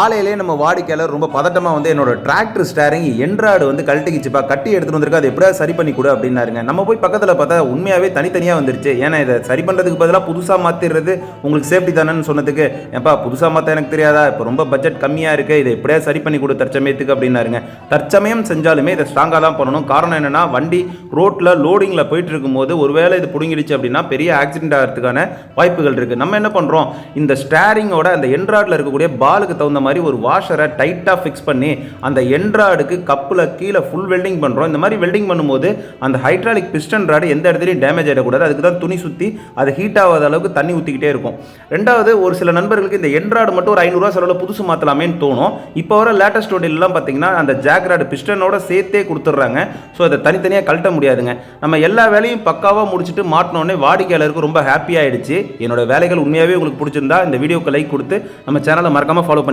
ஆலையிலே நம்ம வாடிக்கையாளர் ரொம்ப பதட்டமாக வந்து என்னோட டிராக்டர் ஸ்டேரிங் என்ட்ராய்டு வந்து கழட்டிக்கிச்சுப்பா கட்டி எடுத்துகிட்டு வந்திருக்கா அது எப்படியா சரி பண்ணி கொடு அப்படின்னாருங்க. நம்ம போய் பக்கத்தில் பார்த்தா உண்மையாகவே தனித்தனியாக வந்துருச்சு. ஏன்னா இதை சரி பண்ணுறதுக்கு பதிலாக புதுசாக மாற்றிடுறது உங்களுக்கு சேஃப்டி தானேன்னு சொன்னதுக்கு ஏப்பா புதுசாக மாற்ற எனக்கு தெரியாதா? இப்போ ரொம்ப பட்ஜெட் கம்மியாக இருக்குது இதை எப்படியா சரி பண்ணி கொடு தற்சமயத்துக்கு அப்படின்னாருங்க. தற்சமயம் செஞ்சாலுமே இதை ஸ்ட்ராங்காக தான் பண்ணணும். காரணம் என்னென்னா வண்டி ரோட்டில் லோடிங்கில் போயிட்டு இருக்கும்போது ஒருவேளை இது பிடுங்கிடுச்சு அப்படின்னா பெரிய ஆக்சிடென்ட் ஆகிறதுக்கான வாய்ப்புகள் இருக்குது நம்ம என்ன பண்ணுறோம் இந்த ஸ்டேரிங்கோட அந்த என்ட்ராய்டில் இருக்கக்கூடிய பாலுக்கு தகுந்த மாதிரி ஒரு வாஷரை டைட்டாக ஃபிக்ஸ் பண்ணி அந்த என்ட்ராய்டுக்கு கப்பில் கீழே ஃபுல் வெல்டிங் பண்ணுறோம் இந்த மாதிரி வெல்டிங் பண்ணும்போது அந்த ஹைட்ராலிக் பிஸ்டன் ராடு எந்த இடத்துலையும் டேமேஜ் ஆகிடக்கூடாது அதுக்கு தான் துணி சுற்றி அது ஹீட் ஆகாத அளவுக்கு தண்ணி ஊற்றிக்கிட்டே இருக்கும். ரெண்டாவது ஒரு சில நண்பர்களுக்கு இந்த என்ட்ராடு மட்டும் ஒரு ஐநூறுரூவா செலவில் புதுசு மாற்றலாமேன்னு தோணும். இப்போ வர லேட்டஸ்ட் எல்லாம் பார்த்தீங்கன்னா அந்த ஜாக்ராடு பிஸ்டனோட சேர்த்தே கொடுத்துட்றாங்க ஸோ அதை தனித்தனியாக கழட்ட முடியாதுங்க. நம்ம எல்லா வேலையும் பக்காவாக முடிச்சுட்டு மாட்டினோடனே வாடிக்கையாளருக்கு ரொம்ப ஹாப்பியாகிடுச்சு என்னோட வேலைகள் உண்மையாகவே உங்களுக்கு பிடிச்சிருந்தா இந்த வீடியோக்கு லைக் கொடுத்து நம்ம சேனலை மறக்காமல் ஃபாலோ பண்ணி